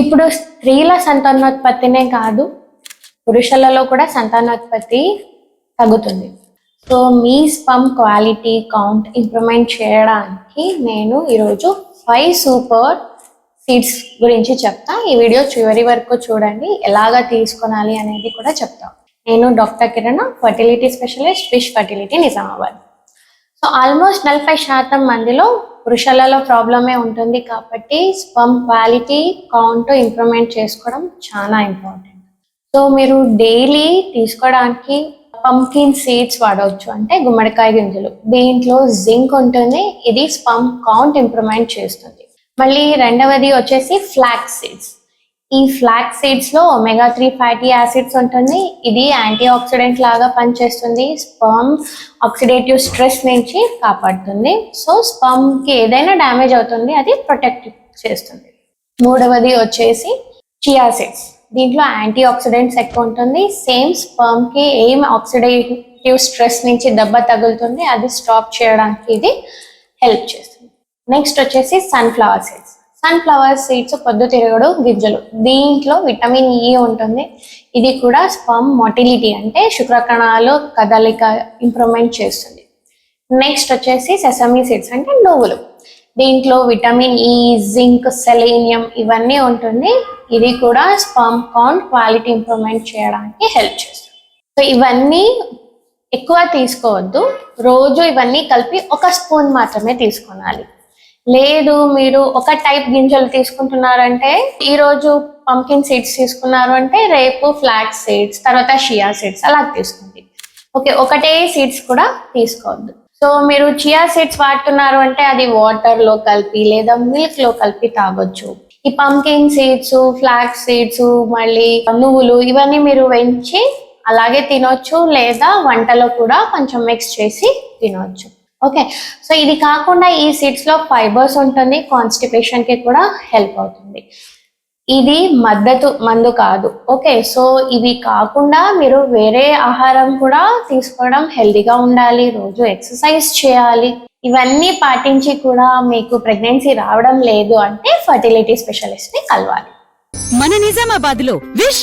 ఇప్పుడు స్త్రీల సంతానోత్పత్తినే కాదు పురుషులలో కూడా సంతానోత్పత్తి తగ్గుతుంది. సో మీ స్పమ్ క్వాలిటీ కౌంట్ ఇంప్రూవ్మెంట్ చేయడానికి నేను ఈరోజు ఫైవ్ సూపర్ సీడ్స్ గురించి చెప్తా. ఈ వీడియో చివరి వరకు చూడండి ఎలాగా తీసుకోనాలి అనేది కూడా చెప్తాం. నేను doctor Kiran fertility specialist fish fertility Nizamabad. So almost నలభై శాతం మందిలో పురుషులలో ప్రాబ్లమే ఉంటుంది కాబట్టి స్పమ్ క్వాలిటీ కౌంట్ ఇంప్రూవ్మెంట్ చేసుకోవడం చాలా ఇంపార్టెంట్. సో మీరు డైలీ తీసుకోవడానికి పంకిన్ సీడ్స్ వాడవచ్చు అంటే గుమ్మడికాయ గింజలు. దీంట్లో జింక్ ఉంటుంది. ఇది స్పమ్ కౌంట్ ఇంప్రూవ్మెంట్ చేస్తుంది. మళ్ళీ రెండవది వచ్చేసి ఫ్లాక్ సీడ్స్. ఈ ఫ్లాక్ సీడ్స్లో ఒమేగా త్రీ ఫ్యాటీ యాసిడ్స్ ఉంటుంది ఇది యాంటీ ఆక్సిడెంట్ లాగా పనిచేస్తుంది. స్పర్మ్ ఆక్సిడేటివ్ స్ట్రెస్ నుంచి కాపాడుతుంది. సో స్పర్మ్కి ఏదైనా డ్యామేజ్ అవుతుంది అది ప్రొటెక్ట్ చేస్తుంది. మూడవది వచ్చేసి చియా సీడ్స్ దీంట్లో యాంటీ ఆక్సిడెంట్స్ ఎక్కువ ఉంటుంది. సేమ్ స్పర్మ్కి ఏం ఆక్సిడేటివ్ స్ట్రెస్ నుంచి దెబ్బ తగులుతుంది అది స్టాప్ చేయడానికి ఇది హెల్ప్ చేస్తుంది. నెక్స్ట్ వచ్చేసి సన్ఫ్లవర్ సీడ్స్ సన్ఫ్లవర్ సీడ్స్ పొద్దుతిరుగుడు గింజలు. దీంట్లో విటమిన్ ఈ ఉంటుంది. ఇది కూడా స్పమ్ మొటిలిటీ అంటే శుక్రకణాలు కదలిక ఇంప్రూవ్మెంట్ చేస్తుంది. నెక్స్ట్ వచ్చేసి సెసమీ సీడ్స్ అంటే నువ్వులు. దీంట్లో విటమిన్ ఈ జింక్ సెలీనియం ఇవన్నీ ఉంటుంది. ఇది కూడా స్పమ్ కౌంట్ క్వాలిటీ ఇంప్రూవ్మెంట్ చేయడానికి హెల్ప్ చేస్తుంది. సో ఇవన్నీ ఎక్కువ తీసుకోవద్దు. రోజు ఇవన్నీ కలిపి ఒక స్పూన్ మాత్రమే తీసుకోవాలి లేదు మీరు ఒక టైప్ గింజలు తీసుకుంటున్నారంటే ఈ రోజు పంకిన్ సీడ్స్ తీసుకున్నారు అంటే రేపు ఫ్లాట్ సీడ్స్ తర్వాత షియా సీడ్స్ అలా తీసుకోండి. ఓకే ఒకటే సీడ్స్ కూడా తీసుకోవద్దు. సో మీరు చియా సీడ్స్ వాడుతున్నారు అంటే అది వాటర్లో కలిపి లేదా మిల్క్లో కలిపి తాగొచ్చు. ఈ పంకిన్ సీడ్స్ ఫ్లాక్ సీడ్స్ మళ్ళీ నువ్వులు ఇవన్నీ మీరు వెంచి అలాగే తినొచ్చు లేదా వంటలో కూడా కొంచెం మిక్స్ చేసి తినొచ్చు. ఓకే సో ఇది కాకుండా ఈ సీడ్స్లో ఫైబర్స్ ఉంటుంది కాన్స్టిపేషన్కి కూడా హెల్ప్ అవుతుంది. ఇది మద్దతు మందు కాదు. ఓకే సో ఇవి కాకుండా మీరు వేరే ఆహారం కూడా తీసుకోవడం హెల్దీగా ఉండాలి రోజు ఎక్సర్సైజ్ చేయాలి. ఇవన్నీ పాటించి కూడా మీకు ప్రెగ్నెన్సీ రావడం లేదు అంటే ఫర్టిలిటీ స్పెషలిస్ట్ని కలవాలి. మన నిజామాబాద్లో విష్